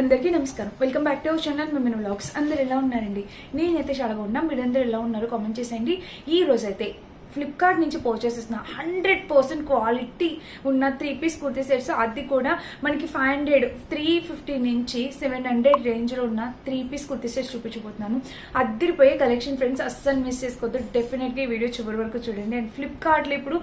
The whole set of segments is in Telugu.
అందరికీ నమస్కారం. Welcome back to our channel మిమ్మల్ని వ్లాగ్స్ అందరు ఎలా ఉన్నారండి? నేనైతే చాలా బాగున్నా. మీరందరూ ఎలా ఉన్నారు? కామెంట్ చేసేయండి. ఈ రోజైతే ఫ్లిప్కార్ట్ నుంచి పర్చేస్ చేసిన హండ్రెడ్ పర్సెంట్ క్వాలిటీ ఉన్న త్రీ పీస్ కుర్తీ సెట్స్ అది కూడా మనకి ఫైవ్ హండ్రెడ్ త్రీ ఫిఫ్టీ నుంచి సెవెన్ హండ్రెడ్ రేంజ్లో ఉన్న త్రీ పీస్ కుర్తీ సెట్స్ చూపించబోతున్నాను. అద్దరిపోయే కలెక్షన్ ఫ్రెండ్స్ అస్సలు మిస్ చేసుకోవద్దు. డెఫినెట్గా ఈ వీడియో చివరి వరకు చూడండి. అండ్ ఫ్లిప్కార్ట్లో ఇప్పుడు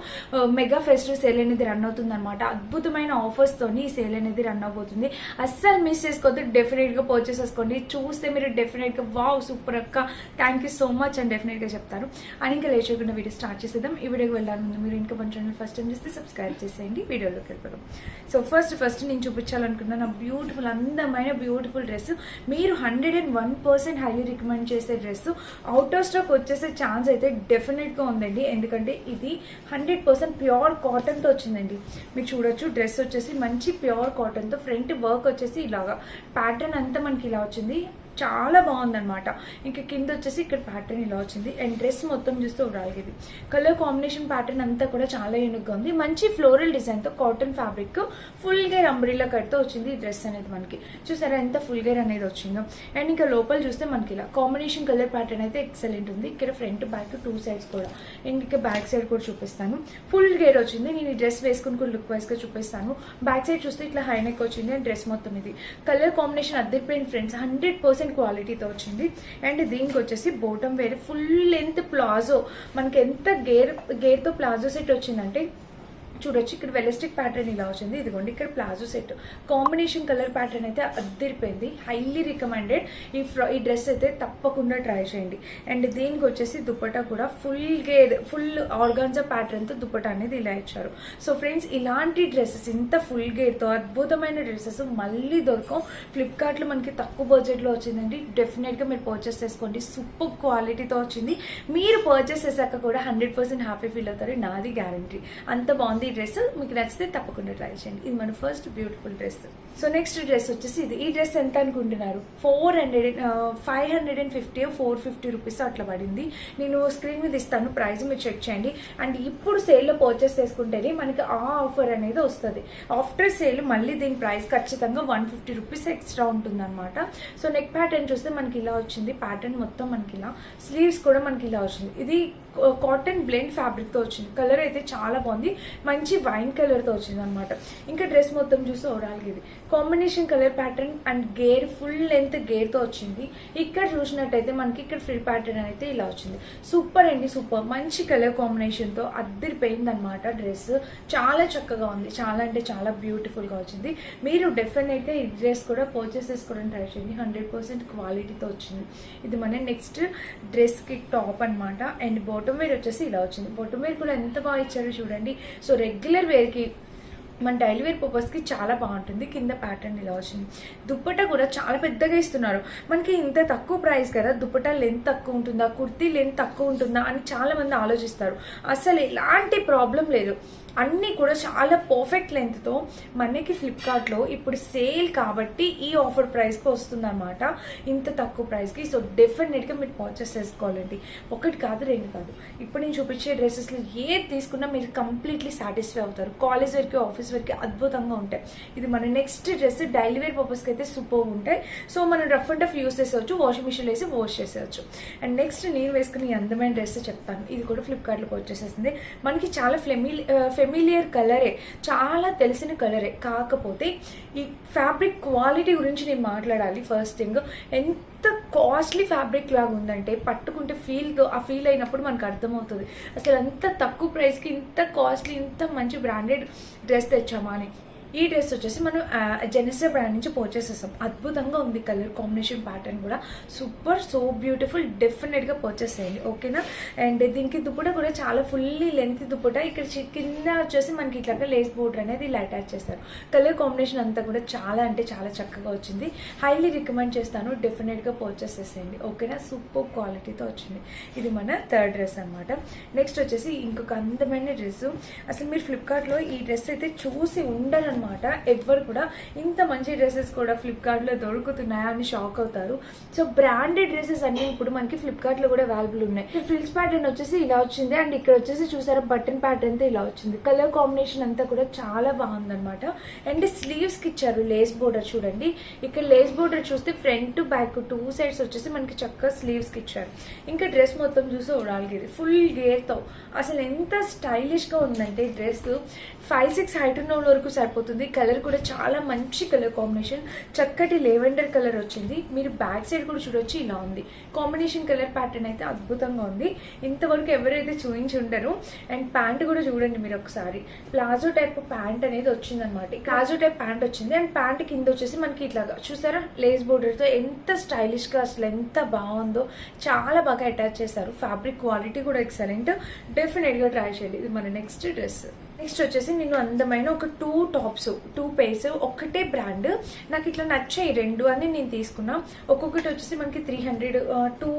మెగా ఫెస్టివల్ సేల్ అనేది రన్ అవుతుంది అనమాట అద్భుతమైన ఆఫర్స్తోని ఈ సేల్ అనేది రన్ అవబోతుంది. అస్సలు మిస్ చేసుకోవద్దు. డెఫినెట్గా పర్చేస్ చేసుకోండి. చూస్తే మీరు డెఫినెట్గా వావ్ సూపర్ అక్క. థ్యాంక్ యూ సో మచ్ అని డెఫినెట్గా చెప్తారు. అని ఇంకా లేట్ వీడియో స్టార్ట్ చేసేద్దాం ఈ వీడియోకి వెళ్ళాలి ముందు మీరు ఇంకా మన ఛానల్ ఫస్ట్ టైం చేస్తే సబ్స్క్రైబ్ చేసేయండి. వీడియోలోకి వెళ్ళిపోదాం. సో ఫస్ట్ ఫస్ట్ నేను చూపించాలనుకున్న నా బ్యూటిఫుల్ అందమైన బ్యూటిఫుల్ డ్రెస్ మీరు hundred and one percent highly recommend చేసే డ్రెస్ అవుట్ ఆఫ్ స్టాక్ వచ్చేసే ఛాన్స్ అయితే డెఫినెట్గా ఉందండి. ఎందుకంటే ఇది హండ్రెడ్ పర్సెంట్ ప్యూర్ కాటన్తో వచ్చిందండి. మీరు చూడొచ్చు డ్రెస్ వచ్చేసి మంచి ప్యూర్ కాటన్తో ఫ్రంట్ వర్క్ వచ్చేసి ఇలాగా. ప్యాటర్న్ అంతా మనకి ఇలా వచ్చింది. చాలా బాగుందనమాట ఇంకా కింద వచ్చేసి ఇక్కడ ప్యాటర్న్ ఇలా వచ్చింది. అండ్ డ్రెస్ మొత్తం చూస్తే ఓవరాల్గా ఇది. కలర్ కాంబినేషన్ ప్యాటర్న్ అంతా కూడా చాలా యూనిక్గా ఉంది. మంచి ఫ్లోరల్ డిజైన్తో cotton fabric full gear umbrella కట్తో వచ్చింది ఈ డ్రెస్ అనేది మనకి. చూసారా ఎంత ఫుల్ గేర్ అనేది వచ్చిందో. అండ్ ఇంకా లోపల చూస్తే మనకి ఇలా కాంబినేషన్ కలర్ ప్యాటర్న్ అయితే ఎక్సలెంట్ ఉంది. ఇక్కడ ఫ్రంట్ బ్యాక్ టూ సైడ్స్ కూడా. అండ్ ఇంకా బ్యాక్ సైడ్ కూడా చూపిస్తాను. ఫుల్ గేర్ వచ్చింది. నేను ఈ డ్రెస్ వేసుకుని కూడా లుక్ వైస్గా చూపిస్తాను. బ్యాక్ సైడ్ చూస్తే ఇట్లా హైనెక్ వచ్చింది. అండ్ డ్రెస్ మొత్తం ఇది. కలర్ కాంబినేషన్ అద్దరిపోయిన ఫ్రెండ్స్ హండ్రెడ్ పర్సెంట్ క్వాలిటీతో వచ్చింది. అండ్ దీనికి వచ్చేసి బోటం వేరే ఫుల్ లెంత్ ప్లాజో. మనకి ఎంత గేర్ గేర్తో ప్లాజో సెట్ వచ్చిందంటే చూడొచ్చు. ఇక్కడ వెలస్టిక్ ప్యాటర్న్ ఇలా వచ్చింది. ఇదిగోండి ఇక్కడ palazzo set. Combination colour pattern అయితే అద్దరిపోయింది. హైలీ రికమెండెడ్ ఈ ఫ్రా ఈ డ్రెస్ అయితే తప్పకుండా ట్రై చేయండి. అండ్ దీనికి వచ్చేసి దుప్పటా కూడా ఫుల్ గేర్ ఫుల్ ఆర్గాన్జా ప్యాటర్న్తో దుప్పటా అనేది ఇలా ఇచ్చారు. సో ఫ్రెండ్స్ ఇలాంటి డ్రెస్సెస్ ఇంత ఫుల్ గేర్తో అద్భుతమైన డ్రెస్సెస్ మళ్ళీ దొరకం ఫ్లిప్కార్ట్లో మనకి తక్కువ బడ్జెట్లో వచ్చిందండి. డెఫినెట్గా మీరు పర్చేస్ చేసుకోండి. సూపర్ క్వాలిటీతో వచ్చింది. మీరు పర్చేస్ చేశాక కూడా హండ్రెడ్ పర్సెంట్ హ్యాపీ ఫీల్ అవుతారు. నాది గ్యారంటీ అంత బాగుంది. డ్రెస్ మీకు నచ్చితే తప్పకుండా ట్రై చేయండి. ఇది మన first beautiful dress so next dress వచ్చేసి ఇది. ఈ డ్రెస్ ఎంత అనుకుంటున్నారు? Four hundred five hundred and fifty four fifty rupees అట్లా పడింది. నేను స్క్రీన్ మీద ఇస్తాను ప్రైస్ మీరు చెక్ చేయండి. అండ్ ఇప్పుడు సేల్లో పర్చేస్ చేసుకుంటేనే మనకి ఆ ఆఫర్ అనేది వస్తుంది. ఆఫ్టర్ సేల్ మళ్ళీ దీని ప్రైస్ ఖచ్చితంగా వన్ ఫిఫ్టీ రూపీస్ ఎక్స్ట్రా ఉంటుంది అనమాట సో నెక్ ప్యాటర్న్ చూస్తే మనకి ఇలా వచ్చింది. ప్యాటర్న్ మొత్తం మనకి ఇలా. స్లీవ్స్ కూడా మనకి ఇలా వచ్చింది. ఇది కాటన్ బ్లెండ్ ఫ్యాబ్రిక్తో వచ్చింది. కలర్ అయితే చాలా బాగుంది. మంచి వైన్ కలర్తో వచ్చింది అనమాట ఇంకా డ్రెస్ మొత్తం చూస్తే ఓవరాల్గా ఇది కాంబినేషన్ కలర్ ప్యాటర్న్ అండ్ గేర్ ఫుల్ లెంత్ గేర్తో వచ్చింది. ఇక్కడ చూసినట్టయితే మనకి ఇక్కడ ఫ్రీ ప్యాటర్న్ అయితే ఇలా వచ్చింది. సూపర్ అండి సూపర్ మంచి కలర్ కాంబినేషన్తో అద్దరిపోయింది అనమాట డ్రెస్ చాలా చక్కగా ఉంది. చాలా అంటే చాలా బ్యూటిఫుల్గా వచ్చింది. మీరు డెఫినెట్గా ఈ డ్రెస్ కూడా పర్చేస్ చేసుకోవడం ట్రై చేయండి. హండ్రెడ్ పర్సెంట్ క్వాలిటీతో వచ్చింది. ఇది మన నెక్స్ట్ డ్రెస్కి టాప్ అనమాట అండ్ బాటమ్ వేర్ వచ్చేసి ఇలా వచ్చింది. బాటమ్ వేర్ కూడా ఎంత బాగా ఇచ్చారో చూడండి. సో రెగ్యులర్ వేర్కి మన డైలీ వేర్ పర్పస్కి చాలా బాగుంటుంది. కింద ప్యాటర్న్ ఇలా వచ్చింది. దుప్పట కూడా చాలా పెద్దగా ఇస్తున్నారు. మనకి ఇంత తక్కువ ప్రైస్ కదా దుప్పట లెంత్ తక్కువ ఉంటుందా కుర్తీ లెంత్ తక్కువ ఉంటుందా అని చాలామంది ఆలోచిస్తారు. అసలు ఎలాంటి ప్రాబ్లం లేదు. అన్నీ కూడా చాలా పర్ఫెక్ట్ లెంత్తో మనకి ఫ్లిప్కార్ట్లో ఇప్పుడు సేల్ కాబట్టి ఈ ఆఫర్ ప్రైస్కి వస్తుందన్నమాట. ఇంత తక్కువ ప్రైస్కి సో డెఫినెట్గా మీరు పర్చేస్ చేసుకోవాలండి. ఒకటి కాదు రెండు కాదు. ఇప్పుడు నేను చూపించే డ్రెస్సెస్లో ఏది తీసుకున్నా మీరు కంప్లీట్లీ సాటిస్ఫై అవుతారు. కాలేజ్ వరకు ఆఫీస్ వరకు అద్భుతంగా ఉంటాయి. ఇది మన నెక్స్ట్ డ్రెస్ డైలీ వేర్ పర్పస్కి అయితే సూపర్ ఉంటాయి. సో మనం రఫ్ అండ్ టఫ్ యూస్ చేసేవచ్చు వాషింగ్ మిషన్ వేసి వాష్ చేసేవచ్చు అండ్ నెక్స్ట్ నేను వేసుకుని అందమైన డ్రెస్ చెప్తాను. ఇది కూడా ఫ్లిప్కార్ట్లో వచ్చేసేసింది మనకి చాలా ఫ్లెమిల్ ఫెమిలియర్ కలరే చాలా తెలిసిన కలరే కాకపోతే ఈ ఫ్యాబ్రిక్ క్వాలిటీ గురించి నేను మాట్లాడాలి ఫస్ట్ థింగ్ ఎంత కాస్ట్లీ ఫ్యాబ్రిక్ లాగా ఉందంటే పట్టుకుంటే ఫీల్తో ఆ ఫీల్ అయినప్పుడు మనకు అర్థమవుతుంది. అసలు అంత తక్కువ ప్రైస్కి ఇంత కాస్ట్లీ ఇంత మంచి బ్రాండెడ్ డ్రెస్ తెచ్చామా అని. ఈ డ్రెస్ వచ్చేసి మనం జెనెసే బ్రాండ్ నుంచి పర్చేస్ చేస్తాం. అద్భుతంగా ఉంది కలర్ కాంబినేషన్ ప్యాటర్న్ కూడా. సూపర్ సో బ్యూటిఫుల్ డెఫినెట్గా పర్చేస్ చేయండి. ఓకేనా అండ్ దీనికి దుప్పట కూడా చాలా ఫుల్లీ లెంత్ దుప్పట. ఇక్కడ కింద వచ్చేసి మనకి ఇట్లా లేస్ బోర్డర్ అనేది ఇలా అటాచ్ చేస్తారు. కలర్ కాంబినేషన్ అంతా కూడా చాలా అంటే చాలా చక్కగా వచ్చింది. హైలీ రికమెండ్ చేస్తాను. డెఫినెట్గా పర్చేస్ చేసేయండి. ఓకేనా సూపర్ క్వాలిటీతో వచ్చింది. ఇది మన థర్డ్ డ్రెస్ అనమాట నెక్స్ట్ వచ్చేసి ఇంకొక అందమైన డ్రెస్ అసలు మీరు ఫ్లిప్కార్ట్లో ఈ డ్రెస్ అయితే చూసి ఉండాలన్నమాట. అనమాట ఎవరు కూడా ఇంత మంచి డ్రెస్సెస్ కూడా ఫ్లిప్కార్ట్లో దొరుకుతున్నాయా అని షాక్ అవుతారు. సో బ్రాండెడ్ డ్రెస్సెస్ అన్ని ఇప్పుడు మనకి ఫ్లిప్కార్ట్లో కూడా అవైలబుల్ ఉన్నాయి. ఫ్రిల్స్ ప్యాటర్న్ వచ్చేసి ఇలా వచ్చింది. అండ్ ఇక్కడ వచ్చేసి చూసారా బటన్ ప్యాటర్న్తో ఇలా వచ్చింది. కలర్ కాంబినేషన్ అంతా కూడా చాలా బాగుందన్నమాట. అండ్ స్లీవ్స్కి ఇచ్చారు లేస్ బోర్డర్ చూడండి. ఇక్కడ లేస్ బోర్డర్ చూస్తే ఫ్రంట్ బ్యాక్ టూ సైడ్స్ వచ్చేసి మనకి చక్కగా స్లీవ్స్కి ఇచ్చారు. ఇంకా డ్రెస్ మొత్తం చూసి ఓడాలిగిరి ఫుల్ గేర్తో. అసలు ఎంత స్టైలిష్గా ఉందంటే డ్రెస్ ఫైవ్ సిక్స్ హైట్ ఉన్న వాళ్ళ వరకు సరిపోతుంది. కలర్ కూడా చాలా మంచి కలర్ కాంబినేషన్ చక్కటి లెవెండర్ కలర్ వచ్చింది. మీరు బ్యాక్ సైడ్ కూడా చూడొచ్చు ఇలా ఉంది. కాంబినేషన్ కలర్ ప్యాటర్న్ అయితే అద్భుతంగా ఉంది. ఇంతవరకు ఎవరైతే చూపించి ఉండరు అండ్ ప్యాంట్ కూడా చూడండి మీరు ఒకసారి. ప్లాజో టైప్ ప్యాంట్ అనేది వచ్చిందనమాట ప్లాజో టైప్ ప్యాంట్ వచ్చింది. అండ్ ప్యాంట్ కింద వచ్చేసి మనకి ఇట్లాగా చూసారా? లేస్ బోర్డర్తో ఎంత స్టైలిష్గా అసలు ఎంత బాగుందో. చాలా బాగా అటాచ్ చేశారు. ఫ్యాబ్రిక్ క్వాలిటీ కూడా ఎక్సలెంట్ డెఫినెట్గా ట్రై చేయండి. ఇది మన నెక్స్ట్ డ్రెస్ నెక్స్ట్ వచ్చేసి నేను అందమైన ఒక టూ టాప్స్ టూ పేర్స్ ఒక్కటే బ్రాండ్ నాకు ఇట్లా నచ్చాయి రెండు అని నేను తీసుకున్నా. ఒక్కొక్కటి వచ్చేసి మనకి three hundred to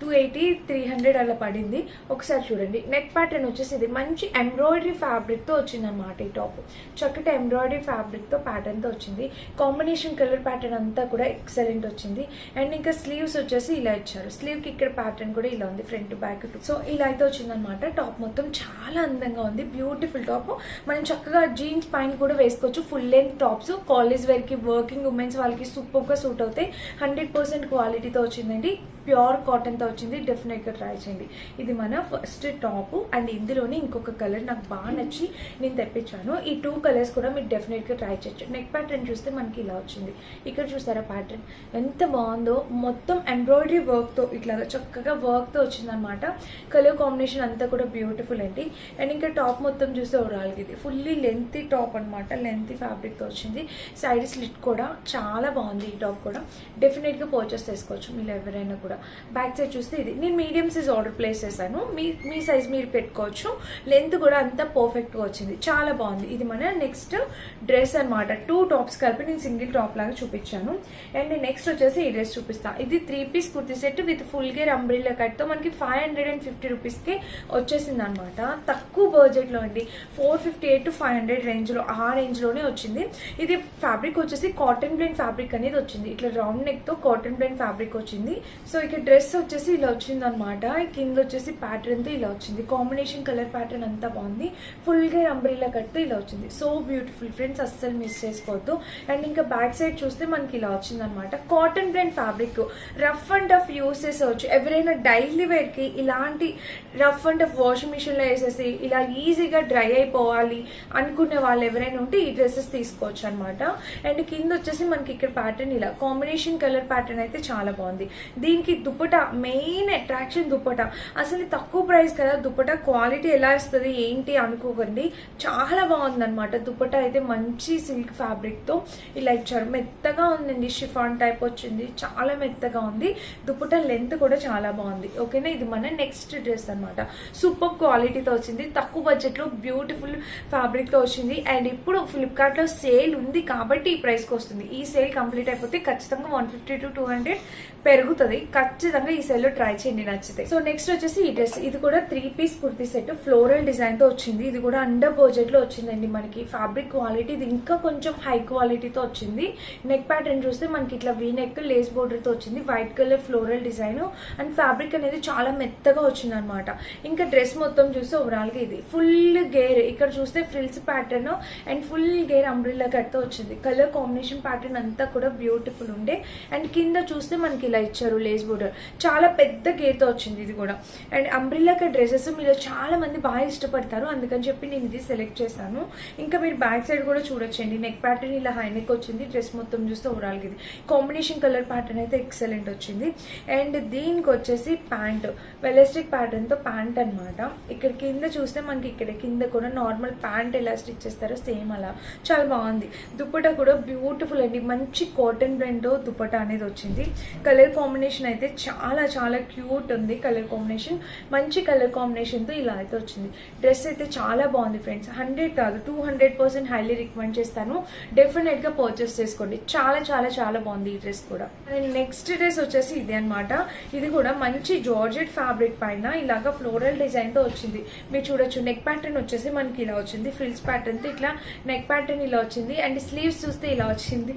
two eighty three hundred అలా పడింది. ఒకసారి చూడండి. నెక్ ప్యాటర్న్ వచ్చేసి ఇది. మంచి ఎంబ్రాయిడరీ ఫ్యాబ్రిక్తో వచ్చింది అనమాట ఈ టాప్ చక్కటి ఎంబ్రాయిడరీ ఫ్యాబ్రిక్తో ప్యాటర్న్తో వచ్చింది. కాంబినేషన్ కలర్ ప్యాటర్న్ అంతా కూడా ఎక్సలెంట్ వచ్చింది. అండ్ ఇంకా స్లీవ్స్ వచ్చేసి ఇలా ఇచ్చారు. స్లీవ్కి ఇక్కడ ప్యాటర్న్ కూడా ఇలా ఉంది ఫ్రంట్ బ్యాక్ సో ఇలా అయితే వచ్చిందనమాట టాప్ మొత్తం చాలా అందంగా ఉంది. బ్యూటిఫుల్ టాప్ మనం చక్కగా జీన్స్ పైన కూడా వేసుకోవచ్చు. ఫుల్ లెంత్ టాప్స్ కాలేజ్ వేర్కి వర్కింగ్ ఉమెన్స్ వాళ్ళకి సూపర్గా సూట్ అవుతాయి. హండ్రెడ్ పర్సెంట్ క్వాలిటీతో వచ్చిందండి. ప్యూర్ కాటన్తో వచ్చింది. డెఫినెట్గా ట్రై చేయండి. ఇది మన ఫస్ట్ టాప్ అండ్ ఇందులోనే ఇంకొక కలర్ నాకు బాగా నచ్చి నేను తెప్పించాను. ఈ టూ కలర్స్ కూడా మీరు డెఫినెట్గా ట్రై చేయొచ్చు. నెక్ ప్యాటర్న్ చూస్తే మనకి ఇలా వచ్చింది. ఇక్కడ చూసారా ప్యాటర్న్ ఎంత బాగుందో. మొత్తం ఎంబ్రాయిడరీ వర్క్తో ఇట్లా చక్కగా వర్క్తో వచ్చిందనమాట కలర్ కాంబినేషన్ అంతా కూడా బ్యూటిఫుల్ అండి. అండ్ ఇంకా టాప్ మొత్తం చూస్తే ఓవరాల్గా ఇది ఫుల్లీ లెంతీ టాప్ అనమాట లెంతీ ఫ్యాబ్రిక్తో వచ్చింది. సైడ్ స్లిట్ కూడా చాలా బాగుంది ఈ టాప్ కూడా. డెఫినెట్గా పర్చేస్ చేసుకోవచ్చు. మీరు ఎవరైనా కూడా. బ్యాక్ సైడ్ చూస్తే ఇది. నేను మీడియం సైజ్ ఆర్డర్ ప్లేస్ చేశాను. మీ మీ సైజ్ మీరు పెట్టుకోవచ్చు. లెంత్ కూడా అంత పర్ఫెక్ట్గా వచ్చింది. చాలా బాగుంది. ఇది మన నెక్స్ట్ డ్రెస్ అన్నమాట. టూ టాప్స్ కలిపి నేను సింగిల్ టాప్ లాగా చూపించాను. అండ్ నెక్స్ట్ వచ్చేసి ఈ డ్రెస్ చూపిస్తాను ఇది three piece kurti set with full gear umbrella కట్తో మనకి ఫైవ్ హండ్రెడ్ అండ్ ఫిఫ్టీ రూపీస్కి వచ్చేసింది అనమాట తక్కువ బడ్జెట్లో అండి. Four fifty eight to five hundred రేంజ్లో ఆ రేంజ్లోనే వచ్చింది. ఇది ఫ్యాబ్రిక్ వచ్చేసి కాటన్ బ్లెండ్ ఫ్యాబ్రిక్ అనేది వచ్చింది. ఇట్లా రౌండ్ నెక్తో కాటన్ బ్లెండ్ ఫ్యాబ్రిక్ వచ్చింది. సో ఇక డ్రెస్ వచ్చేసి ఇలా వచ్చింది అనమాట కింద వచ్చేసి ప్యాటర్న్తో ఇలా వచ్చింది. కాంబినేషన్ కలర్ ప్యాటర్న్ అంతా బాగుంది. ఫుల్గా కడితే ఇలా వచ్చింది. సో బ్యూటిఫుల్ ఫ్రెండ్స్ అస్సలు మిస్ చేసుకోవద్దు. అండ్ ఇంకా బ్యాక్ సైడ్ చూస్తే మనకి ఇలా వచ్చింది అనమాట cotton brand fabric rough and tough use చేసేవచ్చు. ఎవరైనా డైలీ వేర్కి ఇలాంటి రఫ్ అండ్ టఫ్ వాషింగ్ మిషన్లో వేసేసి ఇలా ఈజీగా డ్రై అయిపోవాలి అనుకునే వాళ్ళు ఎవరైనా ఉంటే ఈ డ్రెస్సెస్ తీసుకోవచ్చు అనమాట అండ్ కింద వచ్చేసి మనకి ఇక్కడ ప్యాటర్న్ ఇలా. కాంబినేషన్ కలర్ ప్యాటర్న్ అయితే చాలా బాగుంది. దీనికి దుప్పట మెయిన్ అట్రాక్షన్ దుప్పట. అసలు తక్కువ ప్రైస్ కదా దుప్పట క్వాలిటీ ఎలా ఇస్తుంది ఏంటి అనుకోకండి. చాలా బాగుందనమాట దుప్పట అయితే మంచి సిల్క్ ఫ్యాబ్రిక్తో ఇలా ఇచ్చారు. మెత్తగా ఉందండి షిఫాన్ టైప్ వచ్చింది. చాలా మెత్తగా ఉంది. దుప్పట లెంత్ కూడా చాలా బాగుంది. ఓకేనా ఇది మన నెక్స్ట్ డ్రెస్ అనమాట సూపర్ క్వాలిటీతో వచ్చింది. తక్కువ బడ్జెట్లో బ్యూటిఫుల్ ఫ్యాబ్రిక్తో వచ్చింది. అండ్ ఇప్పుడు ఫ్లిప్కార్ట్లో సేల్ ఉంది కాబట్టి ఈ ప్రైస్కి వస్తుంది. ఈ సేల్ కంప్లీట్ అయిపోతే ఖచ్చితంగా one fifty to two hundred పెరుగుతుంది. ఖచ్చితంగా ఈ సెల్లో ట్రై చేయండి నచ్చితే. సో నెక్స్ట్ వచ్చేసి ఈ డ్రెస్ ఇది కూడా three piece kurti set floral డిజైన్తో వచ్చింది. ఇది కూడా అండర్ బడ్జెట్లో వచ్చిందండి మనకి. ఫ్యాబ్రిక్ క్వాలిటీ ఇది ఇంకా కొంచెం హై క్వాలిటీతో వచ్చింది. నెక్ ప్యాటర్న్ చూస్తే మనకి ఇట్లా వీ నెక్ లేస్ బోర్డర్తో వచ్చింది. White colour floral design and fabric అనేది చాలా మెత్తగా వచ్చింది అనమాట ఇంకా డ్రెస్ మొత్తం చూస్తే ఓవరాల్గా ఇది. ఫుల్ గేర్ ఇక్కడ చూస్తే frills pattern and full gear umbrella కట్తో వచ్చింది. కలర్ కాంబినేషన్ ప్యాటర్న్ అంతా కూడా బ్యూటిఫుల్ ఉండే. అండ్ కింద చూస్తే మనకి ఇలా ఇచ్చారు లేస్ కూడా. చాలా పెద్ద గేర్తో వచ్చింది ఇది కూడా. అండ్ అంబ్రిల్లాక డ్రెస్సెస్ మీరు చాలా మంది బాగా ఇష్టపడతారు. అందుకని చెప్పి నేను ఇది సెలెక్ట్ చేశాను. ఇంకా మీరు బ్యాక్ సైడ్ కూడా చూడొచ్చండి. నెక్ ప్యాటర్న్ ఇలా హై నెక్ వచ్చింది. డ్రెస్ మొత్తం చూస్తే ఓవరాల్ ఇది. కాంబినేషన్ కలర్ ప్యాటర్న్ అయితే ఎక్సలెంట్ వచ్చింది. అండ్ దీనికి వచ్చేసి ప్యాంట్. వెలాస్టిక్ ప్యాటర్న్తో ప్యాంట్ అన్నమాట. ఇక్కడ కింద చూస్తే మనకి ఇక్కడ కింద కూడా నార్మల్ ప్యాంట్ ఎలా స్టిచ్ చేస్తారో సేమ్ అలా. చాలా బాగుంది. దుప్పట కూడా బ్యూటిఫుల్ అండి. మంచి కాటన్ బ్లెండ్ దుప్పట అనేది వచ్చింది. కలర్ కాంబినేషన్ అయితే చాలా చాలా క్యూట్ ఉంది కలర్ కాంబినేషన్. మంచి కలర్ కాంబినేషన్తో ఇలా అయితే వచ్చింది. డ్రెస్ అయితే చాలా బాగుంది ఫ్రెండ్స్. హండ్రెడ్ కాదు two hundred percent highly recommend చేస్తాను. డెఫినెట్గా పర్చేస్ చేసుకోండి. చాలా చాలా చాలా బాగుంది ఈ డ్రెస్ కూడా. నెక్స్ట్ డ్రెస్ వచ్చేసి ఇది అనమాట ఇది కూడా మంచి జార్జెట్ ఫ్యాబ్రిక్ పైన ఇలాగా ఫ్లోరల్ డిజైన్తో వచ్చింది. మీరు చూడొచ్చు నెక్ ప్యాటర్న్ వచ్చేసి మనకి ఇలా వచ్చింది. ఫ్రిల్స్ ప్యాటర్న్తో ఇట్లా నెక్ ప్యాటర్న్ ఇలా వచ్చింది. అండ్ స్లీవ్స్ చూస్తే ఇలా వచ్చింది.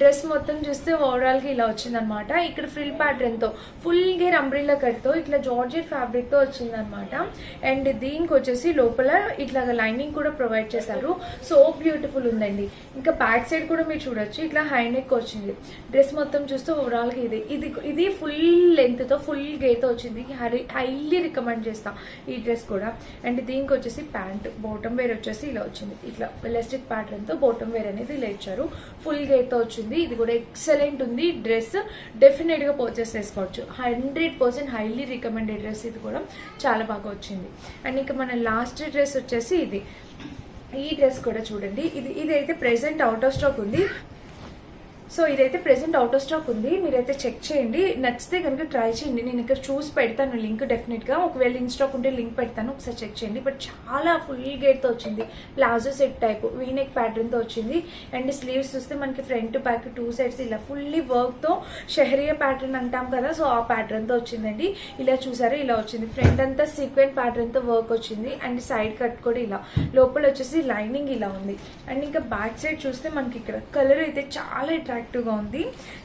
డ్రెస్ మొత్తం చూస్తే ఓవరాల్గా ఇలా వచ్చింది అనమాట ఇక్కడ ఫ్రిల్ ప్యాటర్న్తో ఫుల్ గేర్ అంబ్రిల్లా కట్తో ఇట్లా జార్జెట్ ఫ్యాబ్రిక్తో వచ్చింది అనమాట అండ్ దీనికి వచ్చేసి లోపల ఇట్లా లైనింగ్ కూడా ప్రొవైడ్ చేశారు. సో బ్యూటిఫుల్ ఉందండి. ఇంకా బ్యాక్ సైడ్ కూడా మీరు చూడొచ్చు. ఇట్లా హై నెక్ వచ్చింది. డ్రెస్ మొత్తం చూస్తే ఓవరాల్గా ఇది. ఇది ఇది ఫుల్ లెంత్తో ఫుల్ గేతో వచ్చింది. హైలీ రికమెండ్ చేస్తా ఈ డ్రెస్ కూడా. అండ్ దీనికి వచ్చేసి ప్యాంట్. బాటమ్ వేర్ వచ్చేసి ఇలా వచ్చింది. ఇట్లా ఎలాస్టిక్ ప్యాటర్న్తో బాటమ్ వేర్ అనేది ఇలా ఇచ్చారు. ఫుల్ గేట్తో వచ్చింది. ఇది కూడా ఎక్సలెంట్ ఉంది. డ్రెస్ డెఫినెట్గా పర్చేస్ చేసుకోవచ్చు. Hundred percent highly recommended dress ఇది కూడా చాలా బాగా వచ్చింది. అండ్ ఇంకా మన లాస్ట్ డ్రెస్ వచ్చేసి ఇది. ఈ డ్రెస్ కూడా చూడండి. ఇది ఇదైతే ప్రెసెంట్ అవుట్ ఆఫ్ స్టాక్ ఉంది. సో ఇదైతే ప్రెసెంట్ అవుట్ ఆఫ్ స్టాక్ ఉంది. మీరైతే చెక్ చేయండి. నచ్చితే కనుక ట్రై చేయండి. నేను ఇక్కడ చూసి పెడతాను లింక్ డెఫినెట్గా ఒకవేళ ఇన్ స్టాక్ ఉంటే లింక్ పెడతాను. ఒకసారి చెక్ చేయండి. బట్ చాలా ఫుల్ గేట్తో వచ్చింది. Palazzo set type V neck ప్యాటర్న్తో వచ్చింది. అండ్ స్లీవ్స్ చూస్తే మనకి ఫ్రంట్ బ్యాక్ టూ సైడ్స్ ఇలా ఫుల్లీ వర్క్తో షహరియా ప్యాటర్న్ అంటాం కదా. సో ఆ ప్యాటర్న్తో వచ్చిందండి. ఇలా చూసారా? ఇలా వచ్చింది. ఫ్రంట్ అంతా సీక్వెంట్ ప్యాటర్న్తో వర్క్ వచ్చింది. అండ్ సైడ్ కట్ కూడా ఇలా. లోపల వచ్చేసి లైనింగ్ ఇలా ఉంది. అండ్ ఇంకా బ్యాక్ సైడ్ చూస్తే మనకి ఇక్కడ కలర్ అయితే చాలా అట్రాక్టివ్గా ఉంది.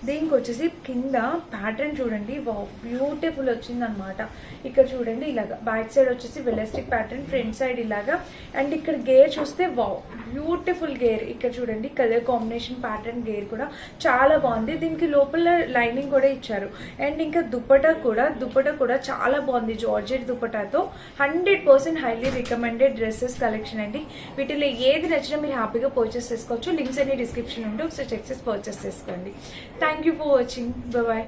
దీనికి వచ్చేసి కింద ప్యాటర్న్ చూడండి. బ్యూటిఫుల్ వచ్చింది అనమాట ఇక్కడ చూడండి ఇలాగా. బ్యాక్ సైడ్ వచ్చేసి వెలస్టిక్ ప్యాటర్న్ ఫ్రంట్ సైడ్ ఇలాగా. అండ్ ఇక్కడ గేర్ చూస్తే వావ్ బ్యూటిఫుల్ గేర్ ఇక్కడ చూడండి కలర్ కాంబినేషన్ ప్యాటర్న్ గేర్ కూడా చాలా బాగుంది. దీనికి లోపల లైనింగ్ కూడా ఇచ్చారు. అండ్ ఇంకా దుప్పటా కూడా దుప్పటా కూడా చాలా బాగుంది georgette దుప్పటాతో hundred percent highly recommended dresses collection అండి. వీటిలో ఏది నచ్చినా మీరు హ్యాపీగా పర్చేస్ చేసుకోవచ్చు. లింక్స్ అన్ని డిస్క్రిప్షన్ ఉంటే ఒకసారి చెక్ చేసి పర్చేస్ చేసుకోండి thank you for watching bye